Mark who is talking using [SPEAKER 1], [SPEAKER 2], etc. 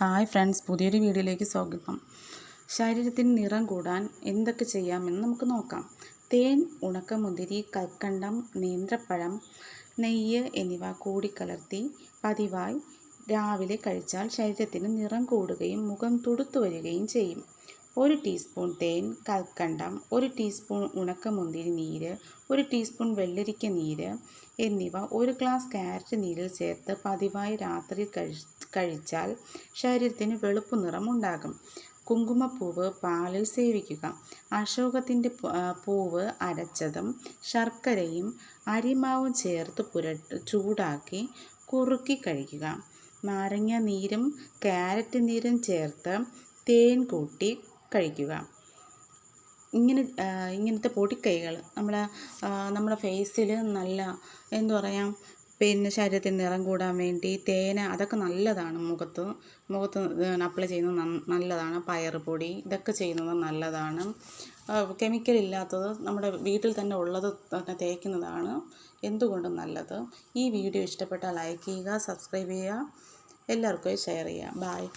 [SPEAKER 1] Hi friends പുതിയൊരു വീഡിയോയിലേക്ക് സ്വാഗതം. ശരീരത്തിന് നിറം കൂടാൻ എന്തൊക്കെ ചെയ്യാമെന്ന് നമുക്ക് നോക്കാം. തേൻ ഉണക്കമുന്തിരി കൽക്കണ്ടം നേന്ത്രപ്പഴം നെയ്യ് എന്നിവ കൂടിക്കലർത്തി പതിവായി രാവിലെ കഴിച്ചാൽ ശരീരത്തിന് നിറം കൂടുകയും മുഖം തുടുത്തു വരികയും ചെയ്യും. ഒരു ടീസ്പൂൺ തേൻ കൽക്കണ്ടം ഒരു ടീസ്പൂൺ ഉണക്കമുന്തിരി നീര് ഒരു ടീസ്പൂൺ വെള്ളരിക്ക നീര് എന്നിവ ഒരു ഗ്ലാസ് ക്യാരറ്റ് നീരിൽ ചേർത്ത് പതിവായി രാത്രി കഴിച്ചാൽ ശരീരത്തിന് വെളുപ്പ് നിറം ഉണ്ടാകും. കുങ്കുമപ്പൂവ് പാലിൽ സേവിക്കുക. അശോകത്തിന്റെ പൂവ് അരച്ചതും ശർക്കരയും അരിമാവും ചേർത്ത് പുരട്ട് ചൂടാക്കി കുറുക്കി കഴിക്കുക. നാരങ്ങ നീരും ക്യാരറ്റ് നീരും ചേർത്ത് തേൻ കൂട്ടി കഴിക്കുക. ഇങ്ങനെ ഇങ്ങനത്തെ പൊടിക്കൈകൾ നമ്മളെ നമ്മുടെ ഫേസിൽ നല്ല എന്തു പറയാം പിന്നെ ശരീരത്തിന് നിറം കൂടാൻ വേണ്ടി തേന അതൊക്കെ നല്ലതാണ് മുഖത്ത്. മുഖത്ത് അപ്ലൈ ചെയ്യുന്നത് നല്ലതാണ്. പയർ പൊടി ഇതൊക്കെ ചെയ്യുന്നത് നല്ലതാണ്. കെമിക്കൽ ഇല്ലാത്തത് നമ്മുടെ വീട്ടിൽ തന്നെ ഉള്ളത് തന്നെ തേക്കുന്നതാണ് എന്തുകൊണ്ടും നല്ലത്. ഈ വീഡിയോ ഇഷ്ടപ്പെട്ടാൽ ലൈക്ക് ചെയ്യുക സബ്സ്ക്രൈബ് ചെയ്യുക. എല്ലാവർക്കും ഷെയർ ചെയ്യുക. ബായ്